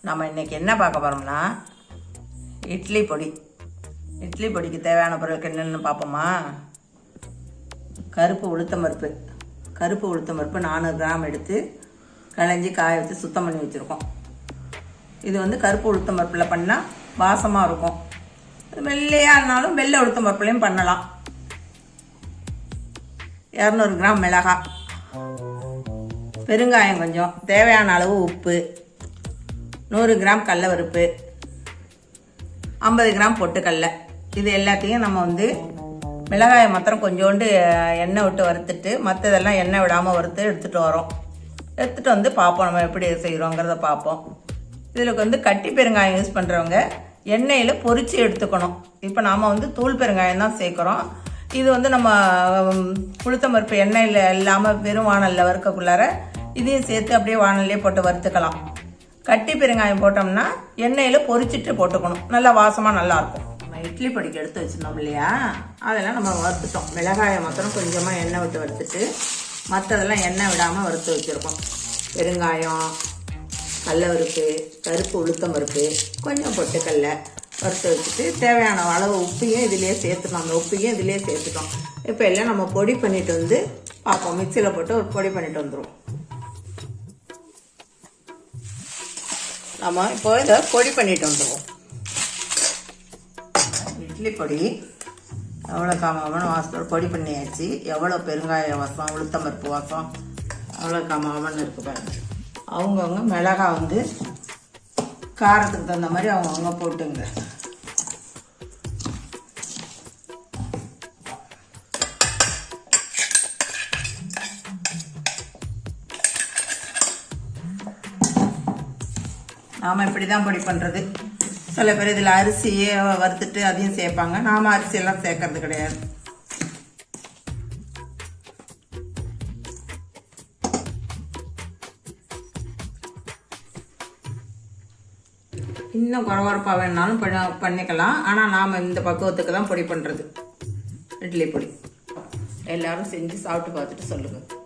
நம்ம இன்னைக்கு என்ன பார்க்க போகிறோம்னா இட்லி பொடி. இட்லி பொடிக்கு தேவையான பொருள் என்னென்னு பார்ப்போமா? கருப்பு உளுத்தம் பருப்பு. கருப்பு உளுத்தம் பருப்பு நானூறு கிராம் எடுத்து களைஞ்சி காய வச்சு சுத்தம் பண்ணி வச்சுருக்கோம். இது வந்து கருப்பு உளுத்தம் பருப்பில் பண்ணால் வாசமாக இருக்கும். வெள்ளையாக இருந்தாலும் வெள்ளை உளுத்தம்பருப்புலையும் பண்ணலாம். இரநூறு கிராம் மிளகாய். பெருங்காயம் கொஞ்சம். தேவையான அளவு உப்பு. நூறு கிராம் கடலப்பருப்பு ஐம்பது கிராம் பொட்டுக்கடலை இது எல்லாத்தையும் நம்ம வந்து மிளகாயை மாத்திரம் கொஞ்சோண்டு எண்ணெய் விட்டு வறுத்துட்டு மற்றதெல்லாம் எண்ணெய் விடாமல் வறுத்து எடுத்துகிட்டு வரோம். எடுத்துகிட்டு வந்து பார்ப்போம் நம்ம எப்படி செய்கிறோங்கிறத பார்ப்போம். இதில் வந்து கட்டி பெருங்காயம் யூஸ் பண்ணுறவங்க எண்ணெயில் பொறிச்சு எடுத்துக்கணும். இப்போ நாம் வந்து தூள் பெருங்காயம் தான் சேர்க்குறோம். இது வந்து நம்ம உம், பருப்பு எண்ணெயில் இல்லாமல் வெறும் வானலில் வறுக்கக்குள்ளார இதையும் சேர்த்து அப்படியே வானல்லே போட்டு வறுத்துக்கலாம். கட்டி பெருங்காயம் போட்டோம்னா எண்ணெயில் பொரிச்சிட்டு போட்டுக்கணும். நல்லா வாசமாக நல்லாயிருக்கும். நம்ம இட்லி பொடிக்கு எடுத்து வச்சுருந்தோம் இல்லையா? அதெல்லாம் நம்ம வறுத்துட்டோம். மிளகாயை மொத்தம் கொஞ்சமாக எண்ணெய் விட்டு வறுத்துட்டு மற்றதெல்லாம் எண்ணெய் விடாமல் வறுத்து வச்சுருக்கோம். பெருங்காயம் கடலப்பருப்பு கருப்பு உளுத்தம் பருப்பு கொஞ்சம் பொட்டுக்கல்ல வறுத்து வச்சுட்டு தேவையான அளவு உப்பையும் இதிலே சேர்த்துட்டோம். அந்த உப்பையும் இதிலே சேர்த்துட்டோம். இப்போ எல்லாம் நம்ம பொடி பண்ணிட்டு வந்து பார்ப்போம். மிக்சியில் போட்டு ஒரு பொடி பண்ணிட்டு வந்துடுவோம் நம்ம இப்போ இதை பொடி பண்ணிட்டு வந்துடுவோம் இட்லி பொடி எவ்வளோ காமகமான வாசத்தோடு பொடி பண்ணியாச்சு. எவ்வளோ பெருங்காய வாசம் உளுத்தம்பருப்பு வாசம் அவ்வளோ காமகமான இருக்கு பாருங்க. அவங்கவுங்க மிளகாய் வந்து காரத்துக்கு தகுந்த மாதிரி அவங்கவுங்க போட்டுங்க. நாம் இப்படி தான் பொடி பண்ணுறது சில பேர் இதில் அரிசியே வறுத்துட்டு அதையும் சேர்ப்பாங்க. நாம் அரிசியெல்லாம் சேர்க்கறது கிடையாது. இன்னும் குறவரப்பாக வேணாலும் பண்ணிக்கலாம். ஆனால் நாம் இந்த பக்குவத்துக்கு தான் பொடி பண்ணுறது இட்லி பொடி. எல்லாரும் செஞ்சு சாப்பிட்டு பார்த்துட்டு சொல்லுங்கள்